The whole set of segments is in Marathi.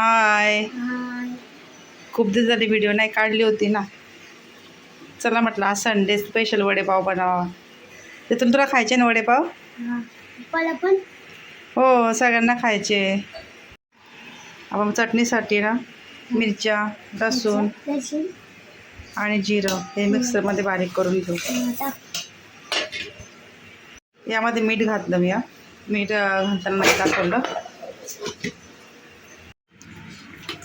हाय खूप दिवस झाली व्हिडिओ नाही काढली होती ना. चला म्हटलं आज संडे स्पेशल वडेपाव बनावा. तिथून तुला खायचे ना वडेपाव? मला पण. हो सगळ्यांना खायचे. आपण चटणीसाठी ना मिरच्या लसूण आणि जिरं हे मिक्सरमध्ये बारीक करून घेऊ. यामध्ये मीठ घातलं मी. मीठ घालताना नाही दाखवलं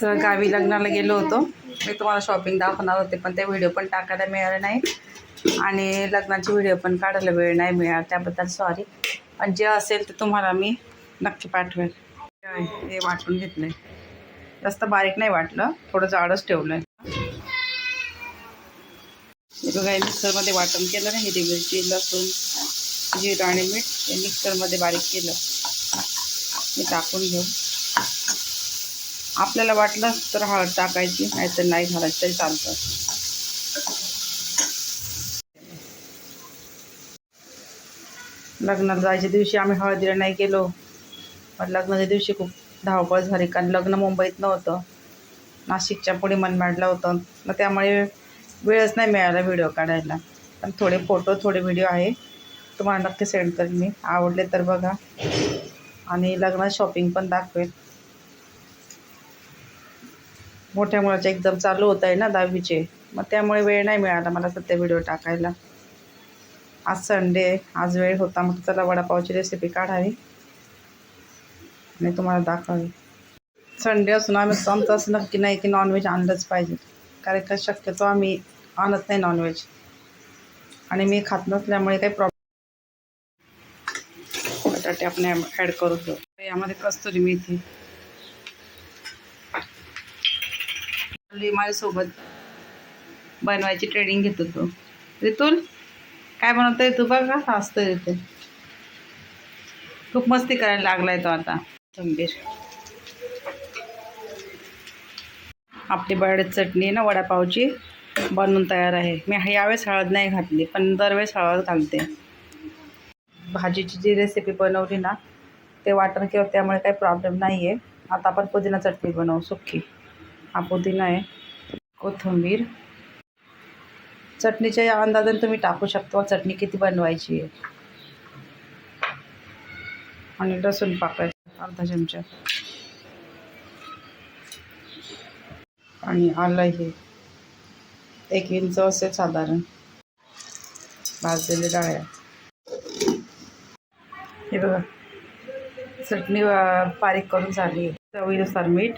तर गावी लग्नाला गेलो होतो. मी तुम्हाला शॉपिंग दाखवणार होते पण ते व्हिडिओ पण टाकायला मिळाले नाही. आणि लग्नाचे व्हिडिओ पण काढायला वेळ नाही मिळाला त्याबद्दल सॉरी पण जे असेल ते तुम्हाला मी नक्की पाठवेल. हे वाटून घेतलं जास्त बारीक नाही वाटलं थोडं जाडच ठेवलं आहे हे बघा मिक्सरमध्ये वाटण केलं ना हिरवी मिरची लसूण जिरं आणि मीठ हे मिक्सरमध्ये बारीक केलं. मी टाकून घेऊ. आपल्याला वाटलं तर हळद टाकायची नाही तर नाही घालायची तरी चालतं. लग्नाला जायच्या दिवशी आम्ही हळदीला नाही गेलो. पण लग्नाच्या दिवशी खूप धावपळ झाली कारण लग्न मुंबईत नव्हतं. नाशिकच्या पुढे मनमाडला होतं. मग त्यामुळे वेळच नाही मिळाला व्हिडिओ काढायला. पण थोडे फोटो थोडे व्हिडिओ आहे. तुम्हाला नक्की सेंड करेन मी. आवडले तर बघा. आणि लग्नात शॉपिंग पण दाखवेल मोठ्या मुलाचे एक्झाम चालू होत आहे ना दहावीचे. मग त्यामुळे वेळ नाही मिळाला मला सध्या व्हिडिओ टाकायला. आज संडे आहे, आज वेळ होता. मग चला वडापावची रेसिपी काढावी. आणि तुम्हाला दाखवावी संडे असून आम्ही आमचं असं नक्की नाही की नॉनव्हेज आणलंच पाहिजे. कारण का शक्यतो आम्ही आणत नाही नॉनव्हेज आणि मी खात नसल्यामुळे काही प्रॉब्लेम बटाटे आपण ॲड करून घेऊ. यामध्ये कस्तुरी मेथी. माझ्यासोबत बनवायची ट्रेनिंग घेत होतो. रितुल काय बनवतोय तू बघ का असतं तिथे खूप मस्ती करायला लागलाय तो आता. गंभीर आपली बळद चटणी ना वडापावची बनवून तयार आहे. मी यावेळेस हळद नाही घातली पण दरवेळेस हळद घालते. भाजीची जी रेसिपी बनवली ना ते वाटर किंवा त्यामुळे काही प्रॉब्लेम नाही आहे आता आपण पुदिना चटणी बनवू सुक्की. हा पुदिना आहे. कोथिंबीर. चटणीच्या या अंदाजाने तुम्ही टाकू शकता. चटणी किती बनवायची आहे? आणि लसूण पाकायचं अर्धा चमचा. आणि आलं हे. एक इंच असेल साधारण. भाजलेल्या डाळ्या. हे बघा. चटणी बारीक करून झाली चवीनुसार मीठ.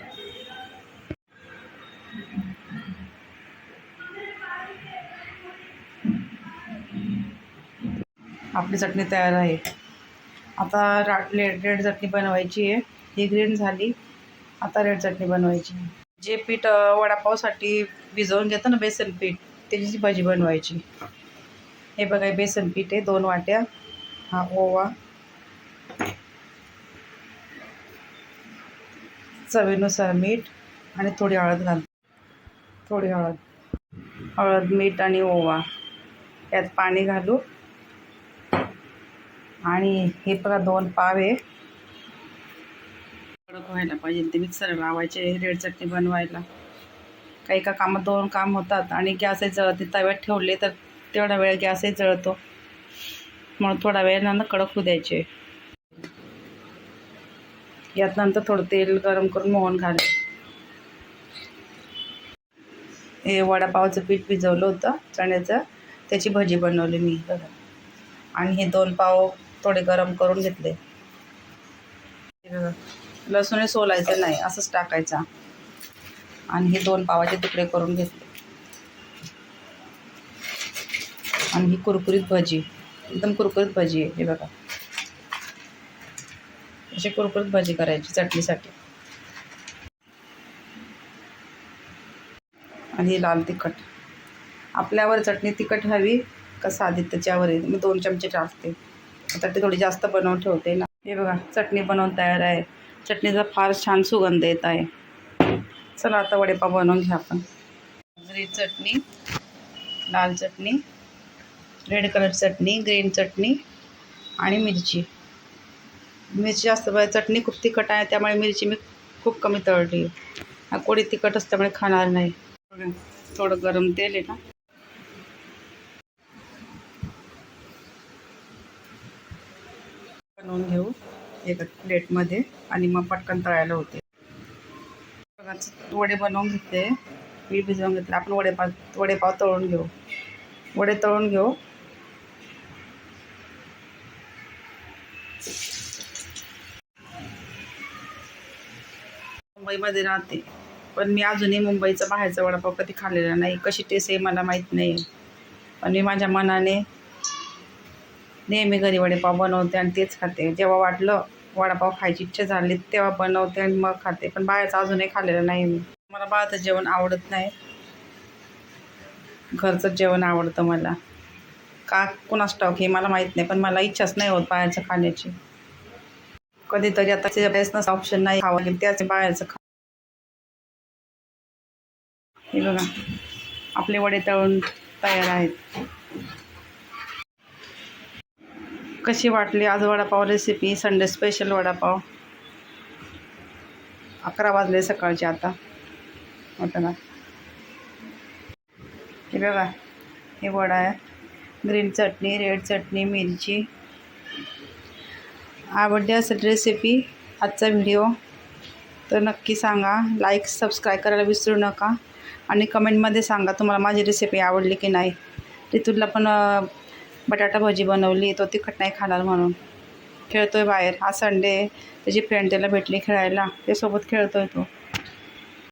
आपली चटणी तयार आहे. आता रा रेड रेड चटणी बनवायची आहे. ही ग्रीन झाली. आता रेड चटणी बनवायची जे पीठ वडापावसाठी भिजवून घेतं ना बेसन पीठ त्याची भाजी बनवायची. हे बघा बेसन पीठ आहे दोन वाट्या. हा ओवा. चवीनुसार मीठ आणि थोडी हळद घाल थोडी हळद. हळद मीठ आणि ओवा. यात पाणी घालू. आणि हे बघा दोन पाव. आहे कडक व्हायला पाहिजे ते मिक्सर लावायचे रेड चटणी बनवायला. काही का कामात दोन काम होतात आणि गॅसही जळते. तव्यात ठेवले तर तेवढा वेळ गॅसही जळतो. म्हणून थोडा वेळ ना कडक होऊ द्यायचे. यात नंतर थोडं तेल गरम करून मोहन घाले हे वडापावचं पीठ भिजवलं होतं चण्याचं. त्याची भजी बनवली मी. बघा. आणि हे दोन पाव थोडे गरम करून घेतले. लसूण सोलायचं नाही असंच टाकायचा. आणि हे दोन पावाचे तुकडे करून घेतले. आणि ही कुरकुरीत भजी एकदम कुरकुरीत भजी आहे हे बघा. अशी कुरकुरीत भजी करायची चटणीसाठी. आणि ही लाल तिखट. आपल्यावर चटणी तिखट हवी का साधी? त्याच्यावर आहे मी दोन चमचे टाकते आता ते थोडी जास्त बनवून ठेवते ना. हे बघा चटणी बनवून तयार आहे. चटणीचा फार छान सुगंध येत आहे. चला आता वडेपाव बनवून घ्या आपण. ग्रीन चटणी लाल चटणी रेड कलर चटणी ग्रीन चटणी आणि मिरची. मिरची जास्त चटणी खूप तिखट आहे त्यामुळे मिरची मी खूप कमी तळली. हा कोडी तिखट असल्यामुळे खाणार नाही. बघा, थोडं गरम तेल आहे ना. बनवून घेऊ एका प्लेटमध्ये आणि मग पटकन तळायला होते. वडे बनवून घेते. पीठ भिजवून घेतलं. आपण वडेपाव वडेपाव तळून घेऊ. वडे तळून घेऊ. मुंबईमध्ये राहते. पण मी अजूनही मुंबईचा बाहेरचा वडापाव कधी खाल्लेला नाही. कशी टेस्ट आहे मला माहीत नाही. पण मी माझ्या मनाने नेहमी घरी वडेपाव बनवते आणि तेच खाते. जेव्हा वाटलं वडापाव खायची इच्छा झाली तेव्हा बनवते आणि मग खाते. पण बाहेरचं अजूनही खाल्लेलं नाही मी. मला बाहेरचं जेवण आवडत नाही. घरचं जेवण आवडतं मला. का कुणास स्टॉक हे मला माहीत नाही पण मला इच्छाच नाही होत बाहेरचं खाण्याची. कधीतरी आता त्याच्या बेसनच ऑप्शन नाही खावं लागेल त्याच बाहेरचं खा. हे बघा. आपले वडे तळून तयार आहेत. कशी वाटली आज vada pav recipe Sunday special vada pav. अकरा वाजले सकाळचे आता. होतं ना. हे बघा हे वडा आहे. ग्रीन चटणी रेड चटणी मिरची. आवडली असेल रेसिपी आजचा व्हिडिओ तर नक्की सांगा. लाईक सबस्क्राईब करायला विसरू नका. आणि कमेंटमध्ये सांगा तुम्हाला माझी रेसिपी आवडली की नाही. तिथूनला पण बटाटा भाजी बनवली तो तिखट नाही खाणार म्हणून. खेळतो आहे बाहेर. हा संडे त्याची फ्रेंड त्याला भेटली खेळायला. त्यासोबत खेळतो आहे तो.